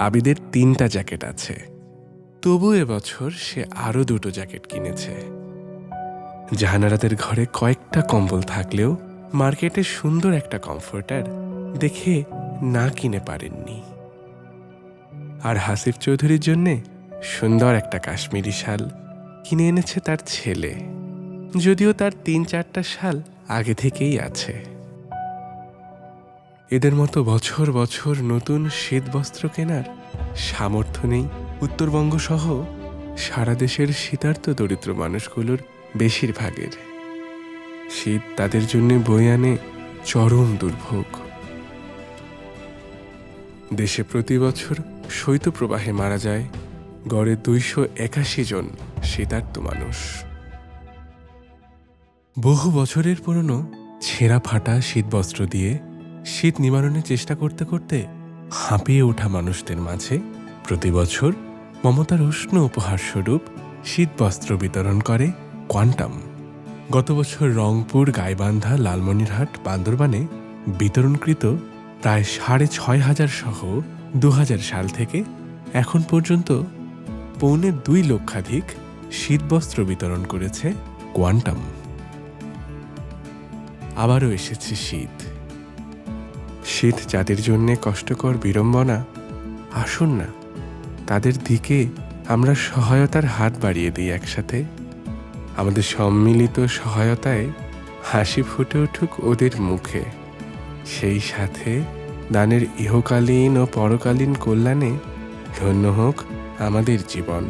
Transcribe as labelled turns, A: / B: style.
A: আবিদের তিনটা জ্যাকেট আছে। তবু এবছর সে আরও দুটো জ্যাকেট কিনেছে। জাহানারাদের ঘরে কয়েকটা কম্বল থাকলেও মার্কেটে সুন্দর একটা কমফোর্টার দেখে না কিনে পারেননি। আর হাসিফ চৌধুরীর জন্যে সুন্দর একটা কাশ্মীরি শাল কিনে এনেছে তার ছেলে। যদিও তার তিন চারটা শাল আগে থেকেই আছে। এদের মতো বছর বছর নতুন শীত বস্ত্র কেনার সামর্থ্য নেই। উত্তরবঙ্গ সহ সারা দেশের শীতার্থ দরিদ্র মানুষগুলোর বেশিরভাগের। শীত তাদের জন্য বই আনে চরম দুর্ভোগ। দেশে প্রতি বছর শৈত্যপ্রবাহে মারা যায় গড়ে দুইশো একাশি জন শীতার্থ মানুষ। বহু বছরের পুরনো ছেঁড়া ফাটা শীতবস্ত্র দিয়ে শীত নিবারণের চেষ্টা করতে করতে হাঁপিয়ে ওঠা মানুষদের মাঝে প্রতি বছর মমতার উষ্ণ উপহার স্বরূপ শীতবস্ত্র বিতরণ করে কোয়ান্টাম। গত বছর রংপুর, গাইবান্ধা, লালমনিরহাট, বান্দরবানে বিতরণকৃত প্রায় সাড়ে ছয় হাজার সহ দু হাজার সাল থেকে এখন পর্যন্ত পৌনে দুই লক্ষাধিক শীতবস্ত্র বিতরণ করেছে কোয়ান্টাম। আবারও এসেছে শীত। শীত যাদের জন্যে কষ্টকর বিড়ম্বনা, আসুন না। তাদের দিকে আমরা সহায়তার হাত বাড়িয়ে দিই একসাথে। আমাদের সম্মিলিত সহায়তায় হাসি ফুটে উঠুক ওদের মুখে। সেই সাথে দানের ইহকালীন ও পরকালীন কল্যাণে ধন্য হোক আমাদের জীবন।